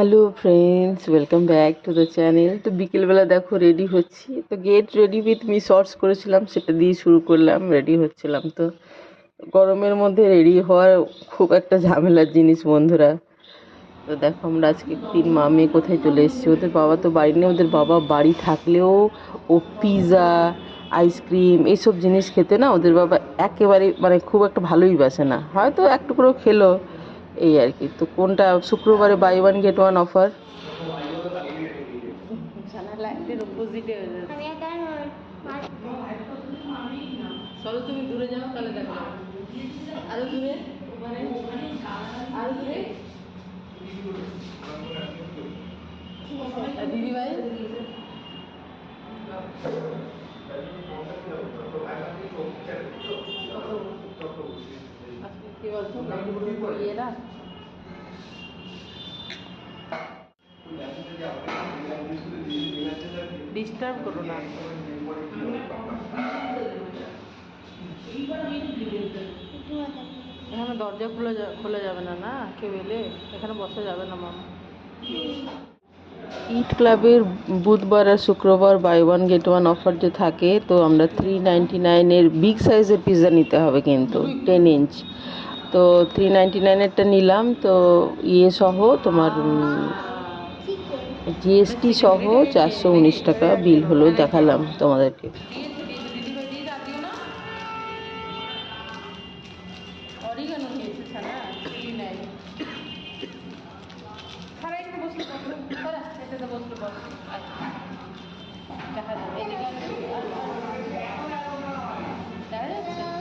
Hello friends welcome back to the channel তো বিকেলবেলা দেখো রেডি হচ্ছি। তো get ready with me shorts করেছিলাম, সেটা দিয়ে শুরু করলাম রেডি হচ্ছিলাম। তো গরমের মধ্যে রেডি হওয়ার খুব একটা ঝামেলার জিনিস, বন্ধুরা। তো দেখো আমরা আজকে তিন মামে কোথায় চলে এসেছি। ওদের বাবা তো বাড়ি নেই, ওদের বাবা বাড়ি থাকলেও ও পিৎজা আইসক্রিম এইসব জিনিস খেতে না, ওদের বাবা একেবারে মানে খুব একটা ভালোই বাসে না। হয়তো এক টুকরো খেলো এই আর কি। তো কোনটা? শুক্রবারে buy one get one offer চলো তুমি দূরে যাও তাহলে দেখো আরও দূরে? আরও দূরে? দিদি ভাই? কি বলছো ইয়েরা ডিস্টার্ব করো না। এখানে দরজা খোলা খোলা যাবে না না? কেউ এলে এখানে বসা যাবে না মামা ইট ক্লাবের বুধবার আর শুক্রবার buy one get one offer যে থাকে, তো আমরা থ্রি নাইনটি নাইনের বিগ সাইজের পিৎজা নিতে হবে কিন্তু টেন ইঞ্চ তো থ্রি নাইনটি নাইনেরটা নিলাম, তো ইয়ে সহ তোমার জিএসটি সহ চারশো উনিশ টাকা বিল হলো দেখালাম তোমাদেরকে। Gracias.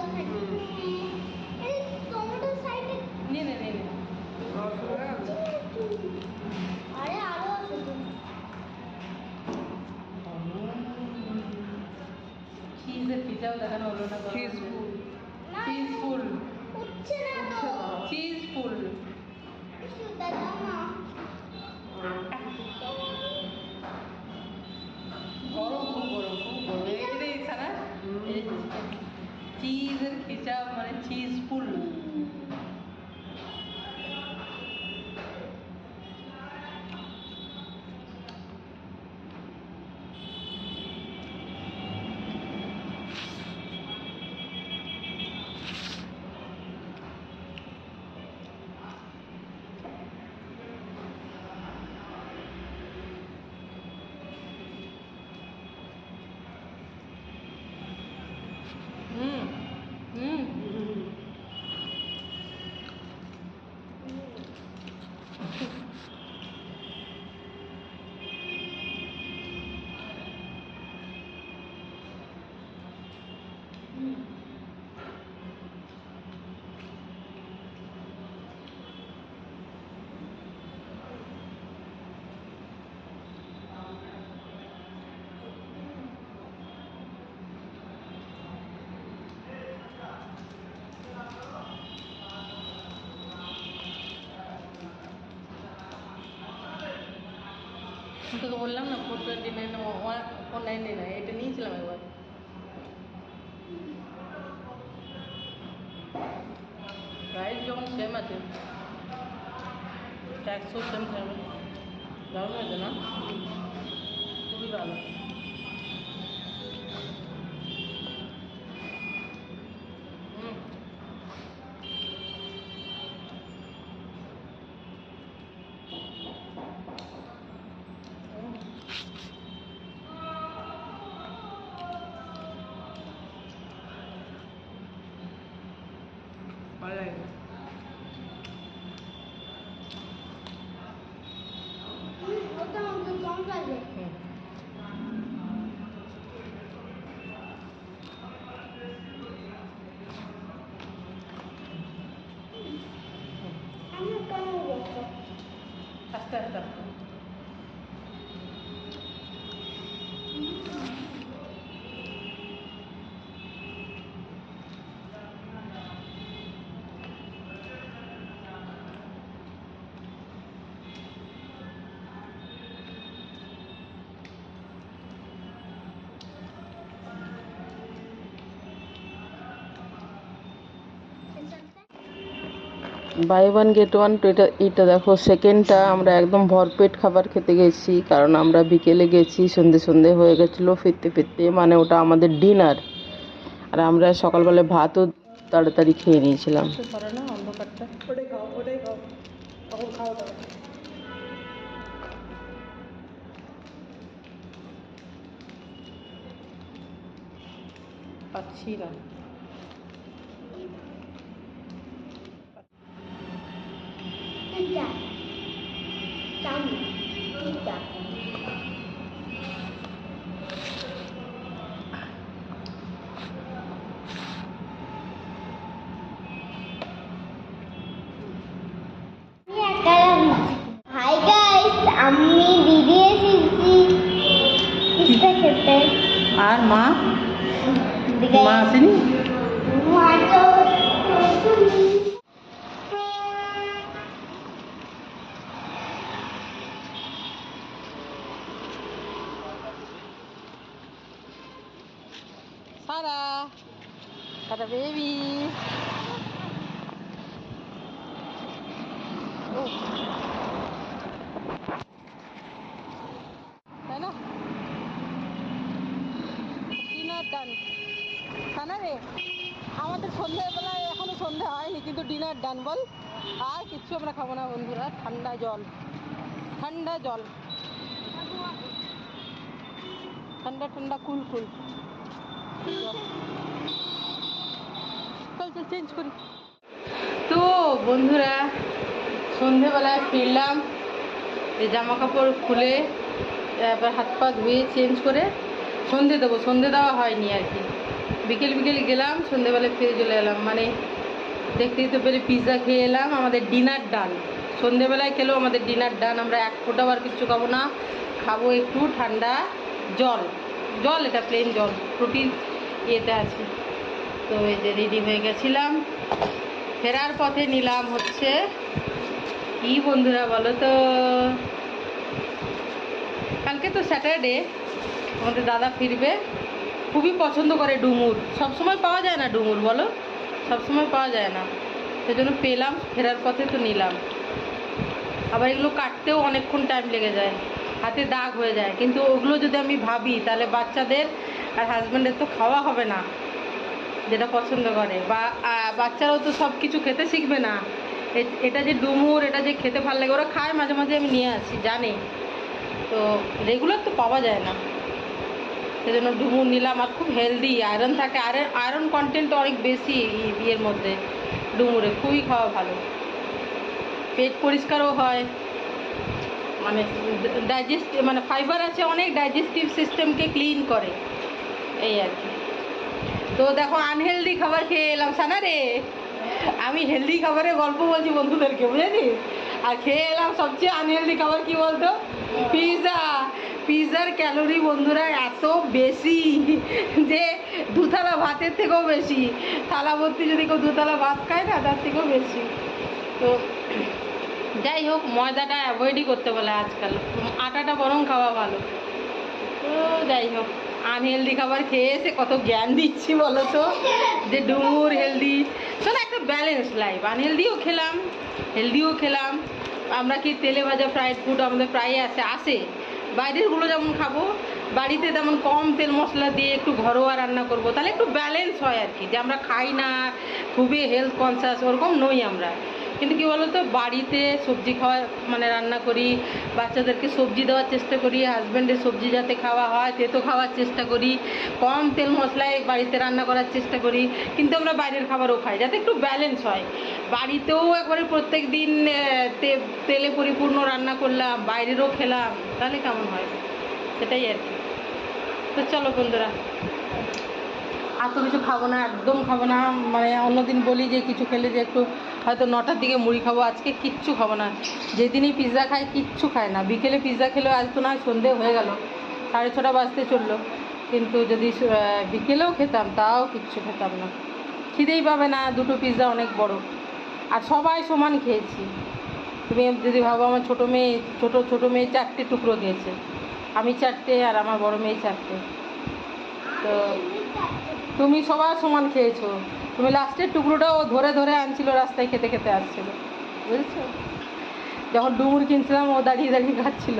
তোকে বললাম না four twenty nine four ninety nine এটা নিয়েছিলাম একবার প্রাইস যখন সেম আছে ট্যাক্সও সেম থাকবে দারুণ হয়েছে না খুবই ভালো para él. Hasta el tercero. Buy one get one তো এটা এটা দেখো সেকেন্ডটা আমরা একদম ভরপেট খাবার খেতে গেছি, কারণ আমরা বিকেলে গেছি, সন্ধে সন্ধে হয়ে গেছিল, ফিরতে ফিরতে মানে ওটা আমাদের ডিনার আর আমরা সকালবেলা ভাতও তাড়াতাড়ি খেয়ে নিয়েছিলাম। না। অন্ধকারটা সামনে এটা হাই গাইস আমি দিদি এসেছি পিস্তা খেতে আর মা দিদি মা আসেনি মা তো সারা সারা বেবি তাই না ডিনার ডান খানা রে, আমাদের সন্ধ্যাবেলায় এখনও সন্ধ্যা হয়নি, কিন্তু ডিনার ডান বল। আর কিচ্ছু আমরা খাব না, বন্ধুরা। ঠান্ডা জল। ঠান্ডা জল। ঠান্ডা ঠান্ডা, কুল কুল। তো বন্ধুরা, সন্ধেবেলায় ফিরলাম এই জামা কাপড় খুলে, তারপর হাত পা ধুয়ে চেঞ্জ করে সন্ধে দেবো। সন্ধে দেওয়া হয়নি আর কি। বিকেল বিকেল গেলাম, সন্ধেবেলায় ফিরে চলে এলাম। মানে দেখতেই তো পেরে পিৎজা খেয়ে এলাম। আমাদের ডিনার ডান সন্ধেবেলায় খেলেও আমাদের ডিনার ডান আমরা এক ফোঁটাও আর কিচ্ছু খাব না। খাব একটু ঠান্ডা জল। জল, এটা প্লেন জল। প্রোটিন ইয়েতে আছে। তো এই যে রেডি হয়ে গেছিলাম। ফেরার পথে নিলাম হচ্ছে, কি বন্ধুরা বলো তো? কালকে তো স্যাটারডে, আমাদের দাদা ফিরবে। খুবই পছন্দ করে ডুমুর। সবসময় পাওয়া যায় না ডুমুর, বলো? সবসময় পাওয়া যায় না। সেজন্য পেলাম, ফেরার পথে তো নিলাম। আবার এগুলো কাটতেও অনেকক্ষণ টাইম লেগে যায়। হাতে দাগ হয়ে যায়। কিন্তু ওগুলো যদি আমি ভাবি, তাহলে বাচ্চাদের আর হাজব্যান্ডের তো খাওয়া হবে না, যেটা পছন্দ করে। বা বাচ্চারাও তো সব কিছু খেতে শিখবে না। এটা যে ডুমুর, এটা যে খেতে ভালো লাগে, ওরা খায় মাঝে মাঝে, আমি নিয়ে আসি, জানি। তো রেগুলার তো পাওয়া যায় না। সেজন্য ডুমুর নিলাম, আর খুব হেলদি আয়রন থাকে। আর আয়রন কন্টেন্ট অনেক বেশি ইয়ের মধ্যে, ডুমুরে। খুবই খাওয়া ভালো। পেট পরিষ্কারও হয়। মানে ডাইজেস্ট মানে ফাইবার আছে, অনেক ডাইজেস্টিভ সিস্টেমকে ক্লিন করে। এই আর কি। তো দেখো আনহেলদি খাবার খেয়ে এলাম, সানা রে। আমি হেলদি খাবারের গল্প বলছি বন্ধুদেরকে, বুঝেছিস? আর খেয়ে এলাম সবচেয়ে আনহেলদি খাবার কি বলতো? পিৎজা পিৎজার ক্যালোরি বন্ধুরা এত বেশি যে দুতলা ভাতের থেকেও বেশি। থালা ভর্তি যদি কেউ দুতলা ভাত খায় না, তার থেকেও বেশি। তো যাই হোক, ময়দাটা অ্যাভয়েডই করতে বলে আজকাল। আটাটা বরং খাওয়া ভালো। তো যাই হোক। আনহেলদি খাবার খেয়ে এসে কত জ্ঞান দিচ্ছি বলো তো? যে ডুমুর হেলদি শোনো, একটা ব্যালেন্স লাইফ আনহেলদিও খেলাম হেলদিও খেলাম। আমরা কি তেলে ভাজা ফ্রাইড ফুড আমাদের প্রায় আসে। আসে বাইরেরগুলো যেমন খাব, বাড়িতে তেমন কম তেল মশলা দিয়ে একটু ঘরোয়া রান্না করব। তাহলে একটু ব্যালেন্স হয় আর কি। যে আমরা খাই না, খুবই হেলথ কনসাস ওরকম নই আমরা। কিন্তু কি বলতো, বাড়িতে সবজি খাওয়া মানে রান্না করি, বাচ্চাদেরকে সবজি দেওয়ার চেষ্টা করি হাজব্যান্ডের সবজি যাতে খাওয়া হয় তেতো খাওয়ার চেষ্টা করি, কম তেল মশলায় বাড়িতে রান্না করার চেষ্টা করি, কিন্তু আমরা বাইরের খাবারও খাই, যাতে একটু ব্যালেন্স হয়। বাড়িতেও একবারে প্রত্যেক দিন তেলে পরিপূর্ণ রান্না করলাম, বাইরেরও খেলাম, তাহলে কেমন হয়? সেটাই আর কি। তো চলো বন্ধুরা এত কিছু খাব না একদম খাব না মানে অন্যদিন বলি যে কিছু খেলে যে একটু হয়তো নটার দিকে মুড়ি খাব, আজকে কিচ্ছু খাব না। যেদিনই পিৎজা খাই কিচ্ছু খায় না। বিকেলে পিৎজা খেলেও আজ তো না সন্ধে হয়ে গেল। সাড়ে ছটা বাজতে চলল। কিন্তু যদি বিকেলেও খেতাম, তাও কিচ্ছু খেতাম না। খিদেই পাবে না, দুটো পিৎজা অনেক বড়। আর সবাই সমান খেয়েছি। তুমি যদি ভাবো আমার ছোটো মেয়ে, ছোটো ছোটো মেয়ে চারটে টুকরো খেয়েছে আমি চারটে আর আমার বড় মেয়ে চারটে। তো তুমি সবার সমান খেয়েছো। তুমি লাস্টের টুকরোটাও ধরে ধরে আনছিল, রাস্তায় খেতে খেতে আসছিল বুঝেছ? যখন ডুমুর কিনছিলাম, ও দাঁড়িয়ে দাঁড়িয়ে খাচ্ছিল।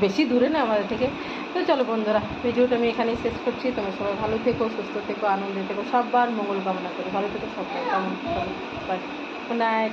বেশি দূরে না আমাদের থেকে। তো চলো বন্ধুরা, ভিডিওটা আমি এখানেই শেষ করছি। তোমরা সবাই ভালো থেকো, সুস্থ থেকো, আনন্দে থেকো, সবার মঙ্গল কামনা করি। ভালো থেকো সবাই। কেমন? Bye good night